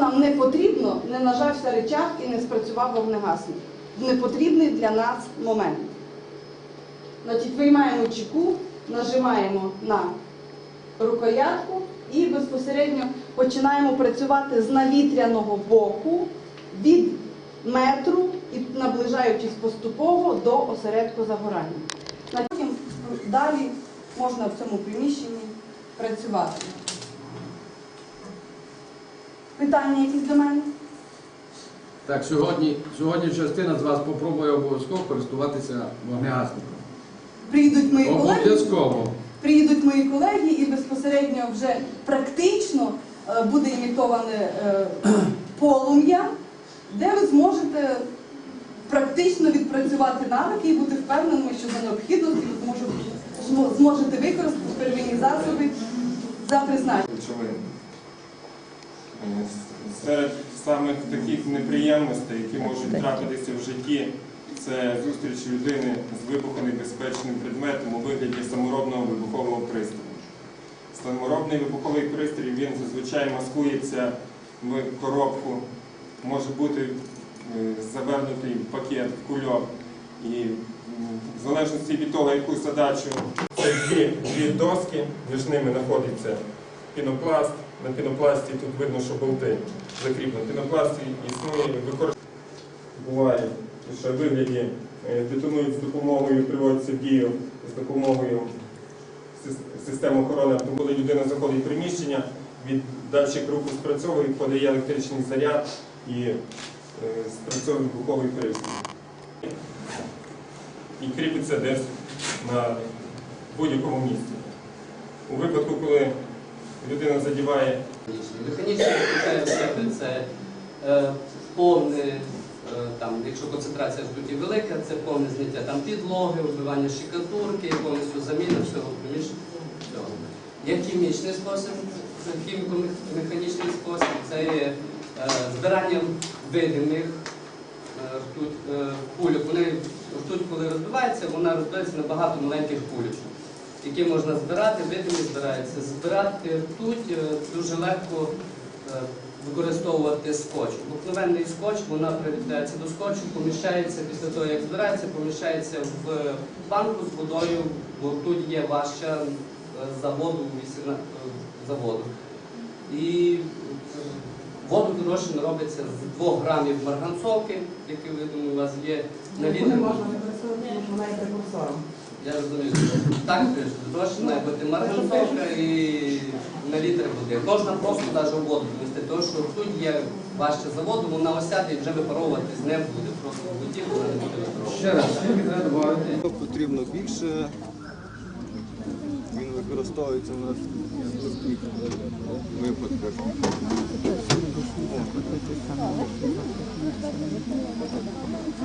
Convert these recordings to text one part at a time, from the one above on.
нам не потрібно, не нажався речах і не спрацював вогнегасник. В Непотрібний для нас момент. Значить, виймаємо чеку, нажимаємо на рукоятку і безпосередньо починаємо працювати з навітряного боку від метру і наближаючись поступово до осередку загорання. Потім далі можна в цьому приміщенні працювати. Питання якісь до мене? Так, сьогодні, сьогодні частина з вас попробує обов'язково користуватися вогнегасником. Приїдуть мої колеги. Обов'язково. Приїдуть мої колеги і безпосередньо вже практично е, буде імітоване е, полум'я, де ви зможете практично відпрацювати навики і бути впевненими, що за необхідності ви зможете- зможете використати первинні засоби за призначенням. Е, Серед самих таких неприємностей, які можуть трапитися в житті, це зустріч людини з вибухонебезпечним предметом у вигляді саморобного вибухового пристрою. Саморобний вибуховий пристрій він зазвичай маскується в коробку, може бути е, завернутий в пакет, в кульок. І в залежності від того, яку задачу це дві, дві доски, між ними знаходиться пінопласт. На пінопласті тут видно, що болти закріплені. Пінопласт існує, використовується. Буває, що вигляді е, детонують з допомогою, приводиться дію з допомогою сис- систем охорони. Коли людина заходить в приміщення, від датчик руху спрацьовує, подає електричний заряд і е, спрацьовує вибуховий пристрій. І кріпиться десь на будь-якому місці. У випадку, коли людина задіває Механічно включає в це е, повне, е, там, якщо концентрація ртуті велика, це повне зняття там підлоги, вбивання шикатурки, повністю заміна всього приміщення. Є хімічний спосіб, хіміко-механічний спосіб, це є е, збиранням видимих е, ртуть, е, кульок. Вони ртуть, коли розбивається, вона розбивається на багато маленьких кульочок які можна збирати, видимі збираються. Збирати ртуть е, дуже легко е, використовувати скотч. Обикновенний скотч, вона приліпляється до скотчу, поміщається після того, як збирається, поміщається в банку з водою, бо ртуть є важча е, за воду, 18, е, за воду. І воду розчин робиться з 2 грамів марганцовки, які ви думаю, у вас є на що вона йде курсором. Я розумію, так гроші має бути марганцовка і на літр води. Можна просто навіть у воду внести, тому що тут є важче за воду, вона осяде і вже випаровуватись не буде. Просто в воді вона не буде випаровувати. Ще раз, треба? Потрібно більше. Він використовується у нас в таких випадках.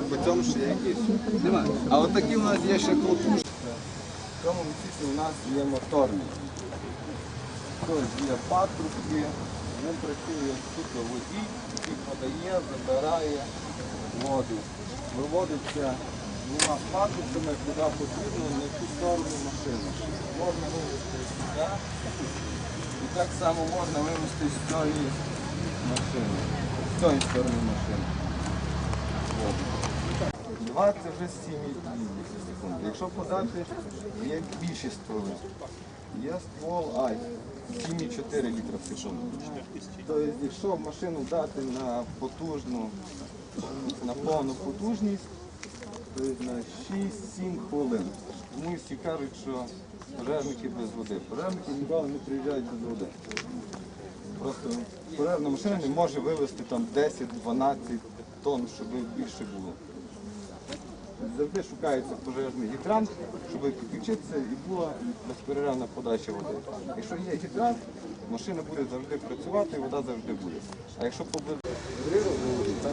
По цьому ще якісь. Немає. А от такі у нас є ще колотушки. В цьому місці у нас є моторний. Тобто є патрубки, він працює тут водій, який подає, забирає воду. Виводиться двома патрубками, куди потрібно, на ту сторону машини. Можна вивезти сюди. І так само можна вивезти з цієї машини, з цієї сторони машини. Два це вже 7 секунд. Якщо подати, є більші стволи. Є ствол Ай, 7,4 літра в секунду. Тобто, якщо машину дати на потужну, на повну потужність, то на 6-7 хвилин. Тому всі кажуть, що пожежники без води. Пожежники ніколи не приїжджають без води. Просто пожежна машина не може вивезти там 10-12 тонн, щоб більше було. Завжди шукається пожежний гідрант, щоб підключитися і була безперервна подача води. Якщо є гідрант, машина буде завжди працювати і вода завжди буде. А якщо поблизу там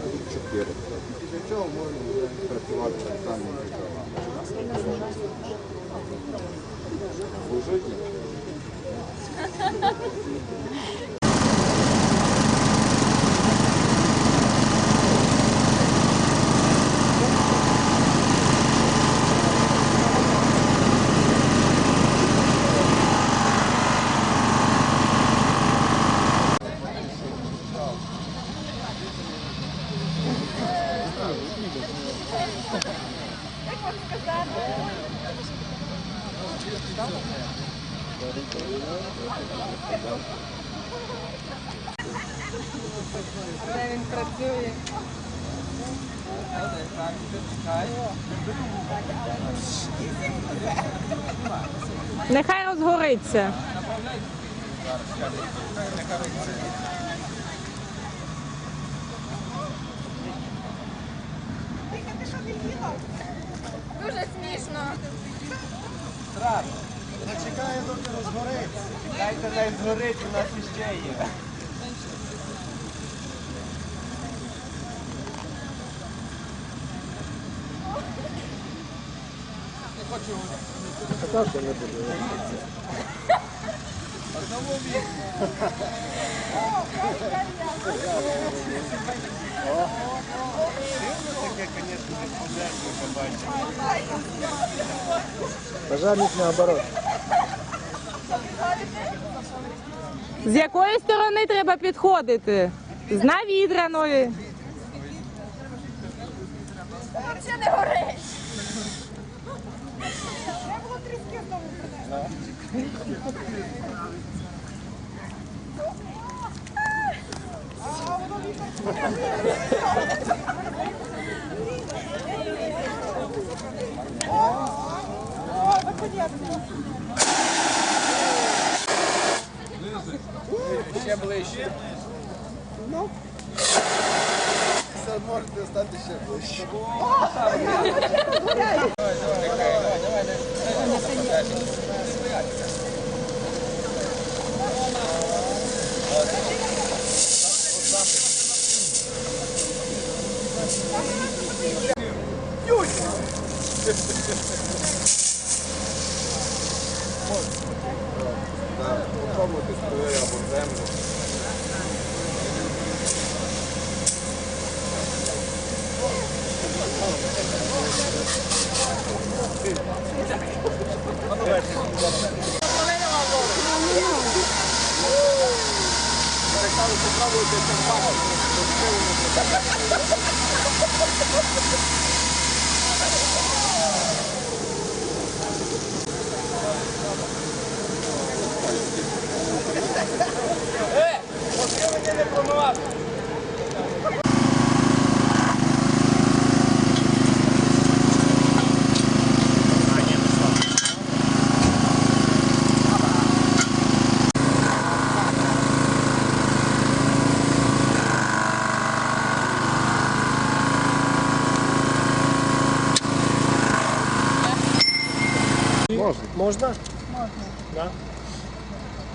4. І після цього можна працювати так само. Служити. Де він працює? Нехай розгориться. Дуже смішно. Зачекає, доки розгориться. Дайте най згорить, у нас іще є. Таке, звісно, не пожежне побачимо. Пожарник наоборот. З якої сторони треба підходити? З навідраної. Ще не горить. Ще ближче. Ну. Все можете стати ще ближче. Thank you. Можна. Можна?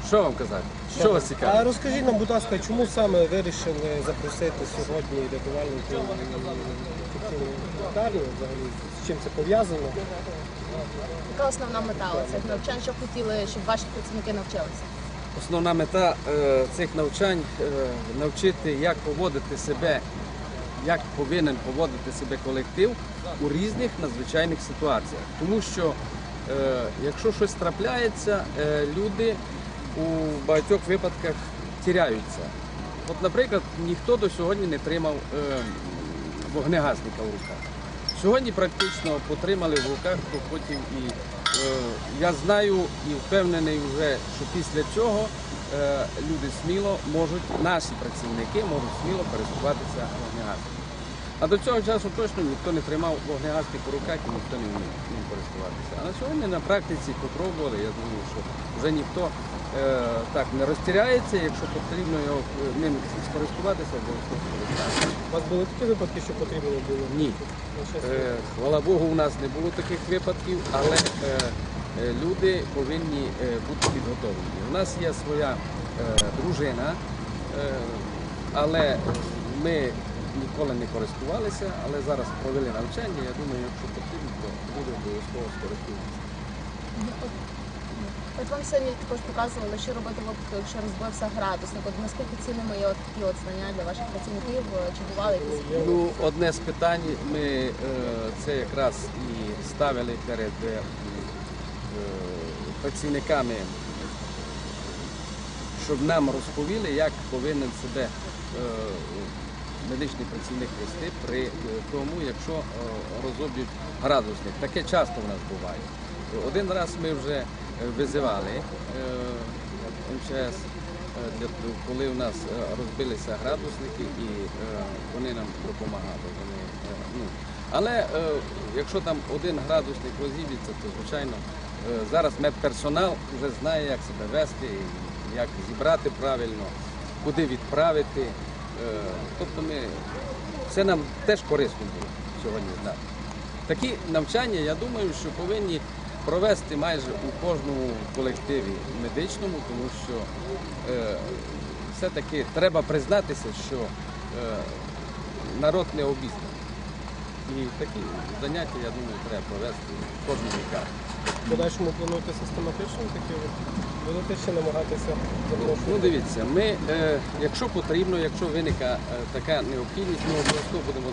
Що вам казати? Що вас А розкажіть нам, будь ласка, чому саме вирішили запросити сьогодні рятувальників в лікарню взагалі? З чим це пов'язано? Яка основна мета цих навчань? Що хотіли, щоб ваші працівники навчилися? Основна мета е, цих навчань е, навчити, як поводити себе, як повинен поводити себе колектив у різних надзвичайних ситуаціях. Тому що якщо щось трапляється, е, люди у багатьох випадках тіряються. От, наприклад, ніхто до сьогодні не тримав е, вогнегасника в руках. Сьогодні практично потримали в руках, то потім і е, я знаю і впевнений вже, що після цього е, люди сміло можуть, наші працівники можуть сміло пересуватися вогнегасником. А до цього часу точно ніхто не тримав вогнегасник у руках і ніхто не вмів ним користуватися. А на сьогодні на практиці попробували, я думаю, що вже ніхто е, так не розтіряється, якщо потрібно його е, ним скористуватися, обов'язково скористатися. У вас були такі випадки, що потрібно було? Ні. Е, Хвала Богу, у нас не було таких випадків, але е, е, люди повинні е, бути підготовлені. У нас є своя е, дружина, е, але ми ніколи не користувалися, але зараз провели навчання. Я думаю, якщо потрібно, то буде обов'язково скористуватися. От вам сьогодні також показували, що робити випадку, якщо розбився градусник. От наскільки цінними є от такі от знання для ваших працівників? Чи бували якісь? Ну, одне з питань ми е, це якраз і ставили перед е, е, працівниками, щоб нам розповіли, як повинен себе е, медичний працівник вести при е, тому, якщо е, розоб'ють градусник. Таке часто в нас буває. Один раз ми вже е, визивали МЧС, коли у нас розбилися градусники і вони нам допомагали. Вони, ну, але якщо там один градусник розіб'ється, то звичайно зараз медперсонал вже знає, як себе вести, як зібрати правильно, куди відправити. Е, Тобто ми це нам теж корисно було сьогодні знати. Такі навчання, я думаю, що повинні провести майже у кожному колективі медичному, тому що е, все-таки треба признатися, що е, народ не обізнаний. І такі заняття, я думаю, треба провести в кожному лікарні. Подальшому плануєте систематично такі? Будете ще намагатися запрошувати? Ну дивіться, ми, е, якщо потрібно, якщо виникає е, така необхідність, ми обов'язково будемо